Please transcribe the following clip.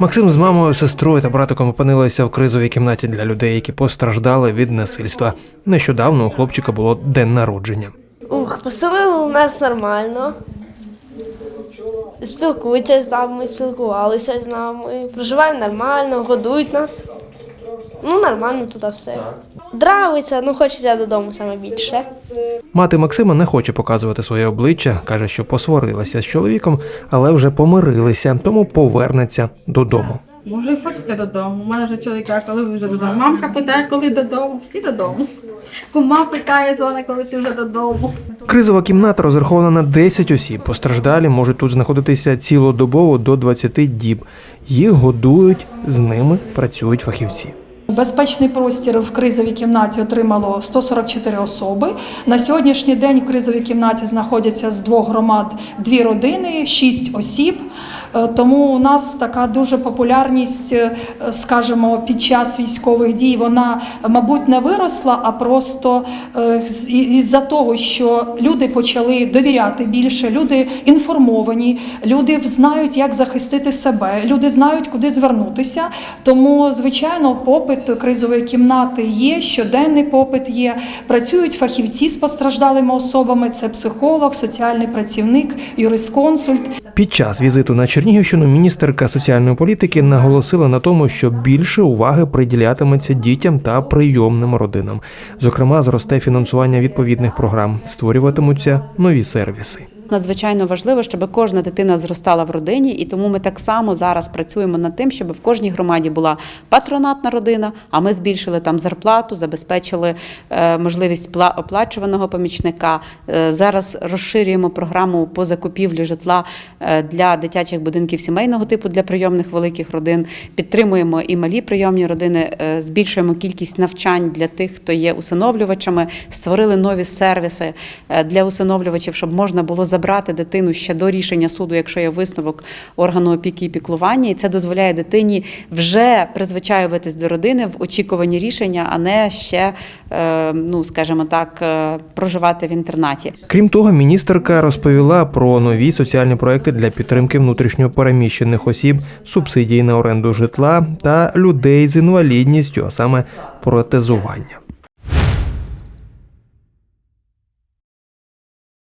Максим з мамою, сестрою та братиком опинилися в кризовій кімнаті для людей, які постраждали від насильства. Нещодавно у хлопчика було день народження. Ух, поселили у нас нормально. Спілкуються з нами, спілкувалися з нами. Проживаємо нормально, годують нас. Ну, нормально туди все. Дравиться, ну хочеться додому саме більше. Мати Максима не хоче показувати своє обличчя, каже, що посварилася з чоловіком, але вже помирилися, тому повернеться додому. Може, хочеться додому. У мене вже чоловік, а коли ви вже додому. Мамка питає, коли додому, всі додому. Кума питає, дзвонить, коли ти вже додому. Кризова кімната розрахована на 10 осіб. Постраждалі можуть тут знаходитися цілодобово до 20 діб. Їх годують, з ними працюють фахівці. Безпечний простір в кризовій кімнаті отримало 144 особи. На сьогоднішній день в кризовій кімнаті знаходяться з двох громад дві родини, шість осіб. Е, Тому у нас така дуже популярність, е, скажімо, під час військових дій вона, мабуть, не виросла, а просто е, із-за того, що люди почали довіряти більше, люди інформовані, люди знають, як захистити себе, люди знають, куди звернутися. Тому, звичайно, попит кризової кімнати є, щоденний попит є. Працюють фахівці з постраждалими особами: це психолог, соціальний працівник, юрисконсульт. Під час візиту на Чернігівщину міністерка соціальної політики наголосила на тому, що більше уваги приділятиметься дітям та прийомним родинам. Зокрема, зросте фінансування відповідних програм, створюватимуться нові сервіси. Надзвичайно важливо, щоб кожна дитина зростала в родині, і тому ми так само зараз працюємо над тим, щоб в кожній громаді була патронатна родина. А ми збільшили там зарплату, забезпечили е, можливість оплачуваного помічника. Е, Зараз розширюємо програму по закупівлі житла е, для дитячих будинків сімейного типу для прийомних великих родин. Підтримуємо і малі прийомні родини, збільшуємо кількість навчань для тих, хто є усиновлювачами. Створили нові сервіси для усиновлювачів, щоб можна було забрати дитину ще до рішення суду, якщо є висновок органу опіки і піклування, і це дозволяє дитині вже призвичаюватись до родини в очікуванні рішення, а не ще, е, ну скажімо так, е, проживати в інтернаті. Крім того, міністерка розповіла про нові соціальні проекти для підтримки внутрішньо переміщених осіб, субсидії на оренду житла та людей з інвалідністю, а саме протезування.